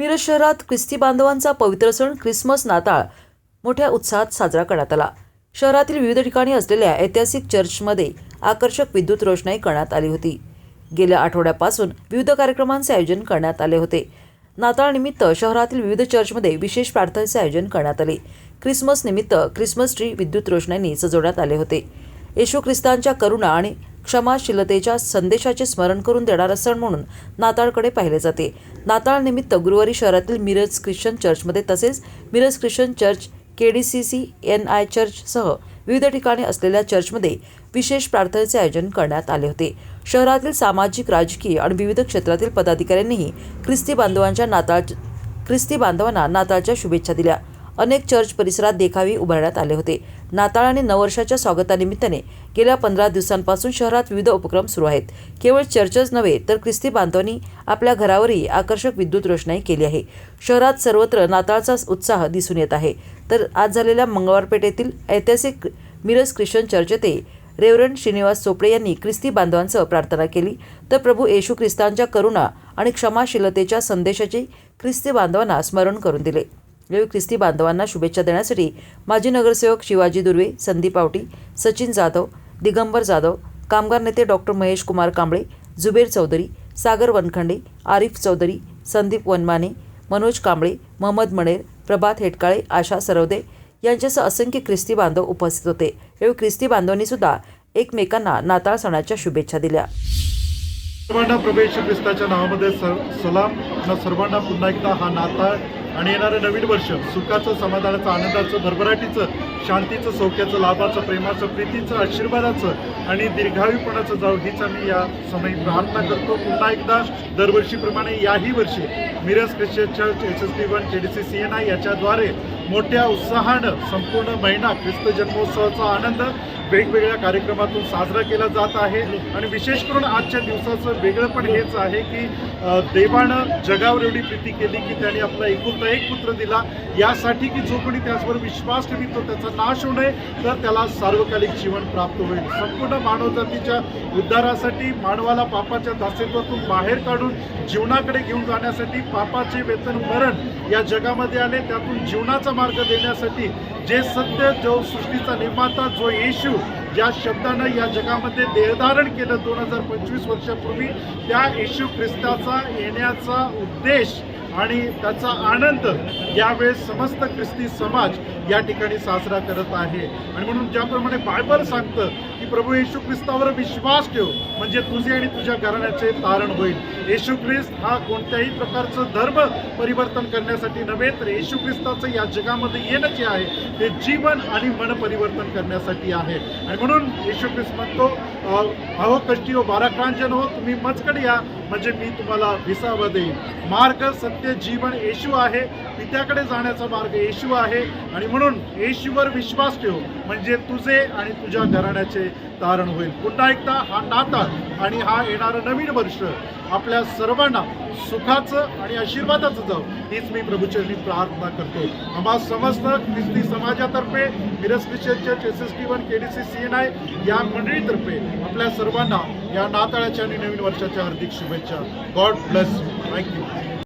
मिरज शहरात ख्रिस्ती बांधवांचा पवित्र सण ख्रिसमस नाताळ मोठ्या उत्साहात साजरा करण्यात आला. शहरातील विविध ठिकाणी असलेल्या ऐतिहासिक चर्चमध्ये आकर्षक विद्युत रोषणाई करण्यात आली होती. गेल्या आठवड्यापासून विविध कार्यक्रमांचे आयोजन करण्यात आले होते. नाताळनिमित्त शहरातील विविध चर्चमध्ये विशेष प्रार्थनेचे आयोजन करण्यात आले. ख्रिसमस निमित्त ख्रिसमस ट्री विद्युत रोषणाईने सजवण्यात आले होते. येशू ख्रिस्तांच्या करुणा आणि क्षमाशीलतेच्या संदेशाचे स्मरण करून देणारा सण म्हणून नाताळकडे पाहिले जाते. नाताळनिमित्त गुरुवारी शहरातील मिरज ख्रिश्चन चर्चमध्ये तसेच Miraj Christian church K D C C N I चर्चसह विविध ठिकाणी असलेल्या चर्चमध्ये विशेष प्रार्थनेचे आयोजन करण्यात आले होते. शहरातील सामाजिक राजकीय आणि विविध क्षेत्रातील पदाधिकाऱ्यांनीही ख्रिस्ती बांधवांच्या नाताळ ख्रिस्ती बांधवांना नाताळच्या शुभेच्छा दिल्या. अनेक चर्च परिसरात देखावे उभारण्यात आले होते. नाताळ आणि नववर्षाच्या स्वागतानिमित्ताने गेल्या पंधरा दिवसांपासून शहरात विविध उपक्रम सुरू आहेत. केवळ चर्चच नव्हे तर ख्रिस्ती बांधवांनी आपल्या घरावरही आकर्षक विद्युत रोषणाई केली आहे. शहरात सर्वत्र नाताळचा उत्साह दिसून येत आहे. तर आज झालेल्या मंगळवारपेठेतील ऐतिहासिक मिरज ख्रिश्चन चर्च येथे रेवरंड श्रीनिवास चोपडे यांनी ख्रिस्ती बांधवांसह प्रार्थना केली. तर प्रभू येशू ख्रिस्तांच्या करुणा आणि क्षमाशीलतेच्या संदेशाचे ख्रिस्ती बांधवांना स्मरण करून दिले. यावेळी ख्रिस्ती बांधवांना शुभेच्छा देण्यासाठी माजी नगरसेवक शिवाजी दुर्वे संदीप आवटी सचिन जाधव दिगंबर जाधव कामगार नेते डॉक्टर महेश कुमार कांबळे जुबेर चौधरी सागर वनखंडे आरिफ चौधरी संदीप वनमाने मनोज कांबळे महम्मद मणेर प्रभात हेटकाळे आशा सरवदे यांच्यासह असंख्य ख्रिस्ती बांधव उपस्थित होते. यावेळी ख्रिस्ती बांधवांनी सुद्धा एकमेकांना नाताळ सणाच्या शुभेच्छा दिल्या. सर्वांना प्रवेश ख्रिस्ताच्या नावामध्ये स- सलाम. न सर्वांना पुन्हा एकदा हा नाताळ आणि येणारं नवीन वर्ष सुखाचं समाधानाचं आनंदाचं भरभराटीचं शांतीचं सौख्याचं लाभाचं प्रेमाचं प्रीतीचं आशीर्वादाचं आणि दीर्घायुपणाचं जाऊ हीच आम्ही या समय प्रार्थना करतो. पुन्हा एकदा दरवर्षीप्रमाणे याही वर्षी Miraj Christian church S S B one K D C C N I याच्याद्वारे मोठ्या उत्साहानं संपूर्ण महिना ख्रिस्त जन्मोत्सवाचा आनंद वेगवेगळ्या कार्यक्रमातून साजरा केला जात आहे. आणि विशेष करून आजच्या दिवसाचं वेगळं पण हेच आहे की देवानं जगावर एवढी प्रीती केली की त्याने आपला एकुलता एक पुत्र दिला. यासाठी की जो कोणी त्याचवर विश्वास ठेवितो त्याचा नाश होऊ नये तर त्याला सार्वकालिक जीवन प्राप्त होईल. संपूर्ण मानवजातीच्या उद्धारासाठी मानवाला पापाच्या दासत्वातून बाहेर काढून जीवनाकडे घेऊन जाण्यासाठी पापाचे वेतन मरण या जगामध्ये आले. त्यातून जीवनाचा मार्ग देण्यासाठी जे सत्य जो सृष्टीचा निर्माता जो येशू ज्या शब्दानं या जगामध्ये देहधारण केलं दोन हजार पंचवीस वर्षापूर्वी त्या येशू ख्रिस्ताचा येण्याचा उद्देश आणि त्याचा आनंद यावेळेस समस्त ख्रिस्ती समाज या ठिकाणी साजरा करत आहे. आणि म्हणून ज्याप्रमाणे बायबल सांगतं की प्रभू येशू ख्रिस्तावर विश्वास ठेव म्हणजे तुझे आणि तुझ्या घराण्याचे तारण होईल. येशू ख्रिस्त हा कोणत्याही प्रकारचं धर्म परिवर्तन करण्यासाठी नव्हे तर येशू ख्रिस्ताचं या जगामध्ये येणं जे आहे ते जीवन आणि मन परिवर्तन करण्यासाठी आहे. आणि म्हणून येशू ख्रिस्त म्हणतो अहो कष्टी हो बाराक्रांजन हो तुम्ही मचकड या म्हणजे मी तुम्हाला विसावा देईन. मार्ग सत्य जीवन येशू आहे. पित्याकडे जाण्याचा मार्ग येशू आहे. आणि म्हणून येशूवर विश्वास ठेव. म्हणजे तुझे आणि तुझ्या घराण्याचे तारण होईल. पुन्हा एकदा हा नाता आणि हा येणारं नवीन वर्ष आपल्या सर्वांना सुखाचं आणि आशीर्वादाचं जाऊ हीच मी प्रभूचरणी प्रार्थना करतो. आम्हा समस्त ख्रिस्ती समाजातर्फे Miraj Christian church S S T one K D C C N I या मंडळीतर्फे आपल्या सर्वांना या नाताळाच्या आणि नवीन वर्षाच्या हार्दिक शुभेच्छा. God bless thank you